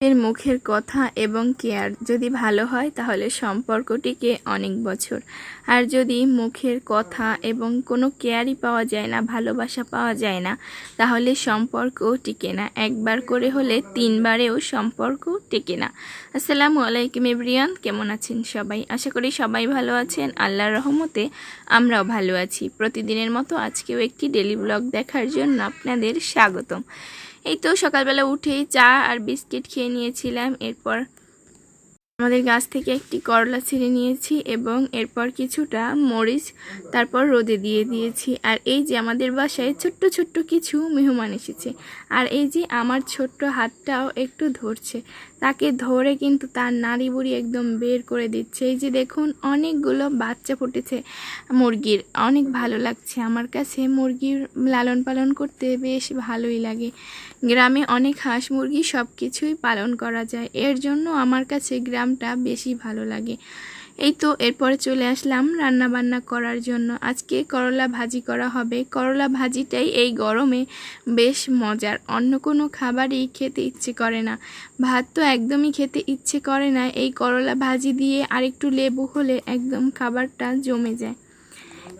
এর মুখের কথা এবং কেয়ার। যদি ভালো হয়, তাহলে সম্পর্কটিকে অনেক বছর। আর যদি মুখের কথা এবং কোনো কেয়ারই পাওয়া যায় না, ভালোবাসা পাওয়া যায় না, তাহলে সম্পর্ক টিকে না। একবার করে হলে তিনবারেও সম্পর্ক টিকে না। আসসালামু আলাইকুম এভরিয়ান কেমন আছেন সবাই? আশা করি সবাই ভালো আছেন। আল্লাহর রহমতে আমরাও ভালো আছি। প্রতিদিনের মতো আজকেও একটি ডেলি ব্লগ দেখার জন্য আপনাদের স্বাগতম। এই তো সকালবেলা উঠেই চা আর বিস্কিট খেয়ে নিয়েছিলাম এরপর আমাদের গাছ থেকে একটি করলা ছিঁড়ে নিয়েছি এবং এরপর কিছুটা মরিচ, তারপর রোদে দিয়ে দিয়েছি। আর এই যে আমাদের বাসায় ছোট্ট ছোট্ট কিছু মেহমান এসেছে, আর এই যে আমার ছোট্ট হাতটাও একটু ধরছে। তাকে ধরে কিন্তু তার নাড়ি বুড়ি একদম বের করে দিচ্ছে। এই যে দেখুন, অনেকগুলো বাচ্চা ফুটেছে মুরগির। অনেক ভালো লাগছে আমার কাছে। মুরগির লালন পালন করতে বেশ ভালোই লাগে। গ্রামে অনেক হাঁস মুরগি সব কিছুই পালন করা যায়। এর জন্য আমার কাছে গ্রামটা বেশি ভালো লাগে। এই তো এরপরে চলে আসলাম রান্না বান্না করার জন্য। আজকে করলা ভাজি করা হবে। করলা ভাজিটাই এই গরমে বেশ মজার। অন্য কোনো খাবারই খেতে ইচ্ছে করে না। ভাত তো একদমই খেতে ইচ্ছে করে না। এই করলা ভাজি দিয়ে আরেকটু লেবু হলে একদম খাবারটা জমে যায়।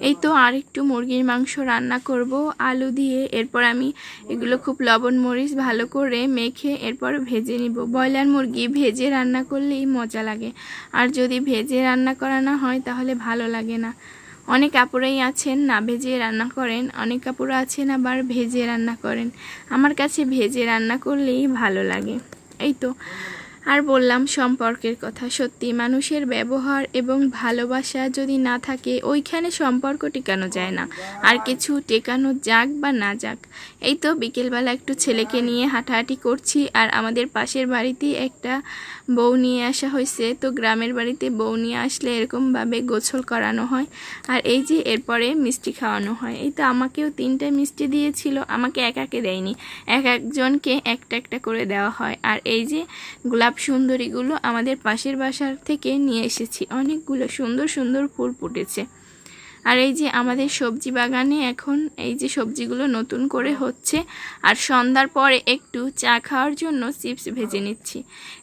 এই তো আর একটু মুরগির মাংস রান্না করব, আলু দিয়ে। এরপর আমি এগুলো খুব লবণ মরিচ ভালো করে মেখে এরপর ভেজে নিব। ব্রয়লার মুরগি ভেজে রান্না করলেই মজা লাগে। আর যদি ভেজে রান্না করা না হয়, তাহলে ভালো লাগে না। অনেক কাপড়াই আছেন, না ভেজে রান্না করেন। অনেক কাপড় আছেন, আবার ভেজে রান্না করেন। আমার কাছে ভেজে রান্না করলেই ভালো লাগে। এই তো। আর বললাম সম্পর্কের কথা। সত্যি, মানুষের ব্যবহার এবং ভালোবাসা যদি না থাকে, ওইখানে সম্পর্ক টেকানো যায় না? আর কিছু টেকানো যাক বা না যাক, এই তো বিকেলবেলা একটু ছেলেকে নিয়ে হাঁটাহাঁটি করছি আর আমাদের পাশের বাড়িতেই একটা বউ নিয়ে আসা হয়েছে। তো গ্রামের বাড়িতে বউ নিয়ে আসলে এরকমভাবে গোছল করানো হয় আর এই যে এরপরে মিষ্টি খাওয়ানো হয়। এই তো আমাকেও তিনটা মিষ্টি দিয়েছিল, আমাকে একাকে দেয়নি। এক একজনকে একটা একটা করে দেওয়া হয়। আর এই যে গোলাপ সুন্দরীগুলো আমাদের পাশের বাসার থেকে নিয়ে এসেছি। অনেকগুলো সুন্দর সুন্দর ফুল ফুটেছে। আর এই যে আমাদের সবজি বাগানে এখন এই যে সবজিগুলো নতুন করে হচ্ছে, আর সন্ধ্যার পরে একটু চা খাওয়ার জন্য চিপস ভেজে নিচ্ছি।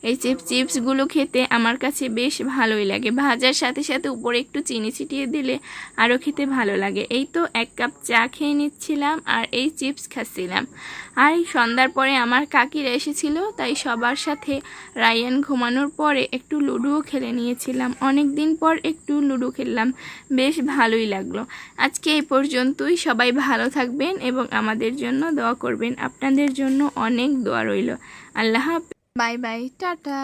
এই চিপস চিপসগুলো খেতে আমার কাছে বেশ ভালোই লাগে। ভাজার সাথে সাথে উপরে একটু চিনি ছিটিয়ে দিলে আরও খেতে ভালো লাগে। এই তো এক কাপ চা খেয়ে নিচ্ছিলাম আর এই চিপস খাচ্ছিলাম। আর এই সন্ধ্যার পরে আমার কাকিরা এসেছিল, তাই সবার সাথে রায়ান ঘুমানোর পরে একটু লুডোও খেলে নিয়েছিলাম। অনেক দিন পর একটু লুডো খেললাম। বেশ ভালোই লাগল। আজকে এই পর্যন্তই। সবাই ভালো থাকবেন এবং আমাদের জন্য দোয়া করবেন। আপনাদের জন্য অনেক দোয়া রইল। আল্লাহ বাই বাই। টাটা।